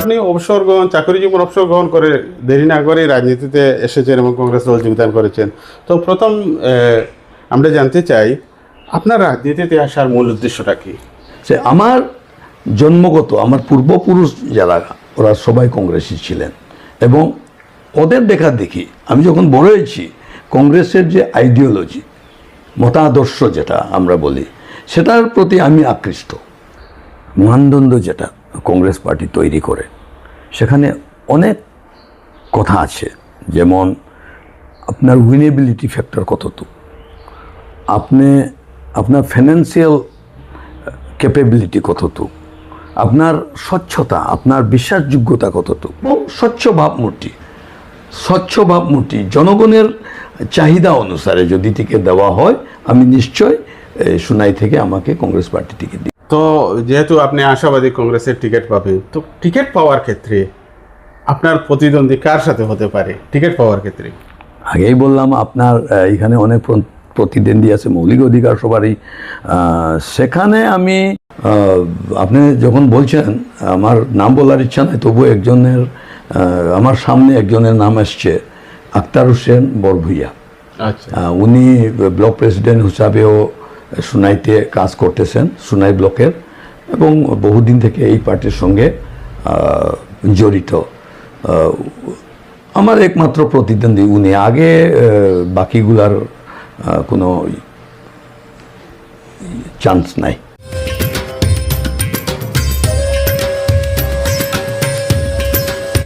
আপনি অবসর গ্রহণ, চাকরি জীবন অবসর গ্রহণ করে দেরি না করে রাজনীতিতে এসেছেন এবং কংগ্রেস দল যোগদান করেছেন। তো প্রথম আমরা জানতে চাই, আপনার রাজনীতিতে আসার মূল উদ্দেশ্যটা কি? সে আমার জন্মগত, আমার পূর্বপুরুষ যারা, ওরা সবাই কংগ্রেসই ছিলেন এবং ওদের দেখা দেখি, আমি যখন বড় হয়েছি, কংগ্রেসের যে আইডিওলজি মতাদর্শ যেটা আমরা বলি, সেটার প্রতি আমি আকৃষ্ট। মানদণ্ড যেটা কংগ্রেস পার্টি তৈরি করে, সেখানে অনেক কথা আছে। যেমন, আপনার উইনেবিলিটি ফ্যাক্টর কতটুকু আপনি, আপনার ফিনান্সিয়াল ক্যাপেবিলিটি কতটুকু আপনার স্বচ্ছতা, আপনার বিশ্বাসযোগ্যতা কতটুকু এবং স্বচ্ছ ভাবমূর্তি স্বচ্ছ ভাবমূর্তি, জনগণের চাহিদা অনুসারে যদি টিকিট দেওয়া হয়, আমি নিশ্চয় সুনাই থেকে আমাকে কংগ্রেস পার্টি টিকিট দিই তো যেহেতু আপনি আশাবাদী কংগ্রেসের টিকিট পাবেন তো টিকিট পাওয়ার ক্ষেত্রে আপনার প্রতিদ্বন্দ্বী কার সাথে হতে পারে? টিকিট পাওয়ার ক্ষেত্রে। আগেই বললাম আপনার এখানে অনেক প্রতিদ্বন্দ্বী আছে মৌলিক অধিকার সবারই। সেখানে আমি আপনি যখন বলছেন আমার নাম বলার ইচ্ছা নাই তবু একজনের আমার সামনে একজনের নাম আসছে আক্তার হোসেন বরভুইয়া। আচ্ছা। উনি ব্লক প্রেসিডেন্ট হিসাবেও সুনাইতে কাজ করতেছেন, সুনাই ব্লকের, এবং বহুদিন থেকে এই পার্টির সঙ্গে জড়িত। আমার একমাত্র প্রতিদ্বন্দ্বী উনি। আগে বাকিগুলার কোনো চান্স নাই।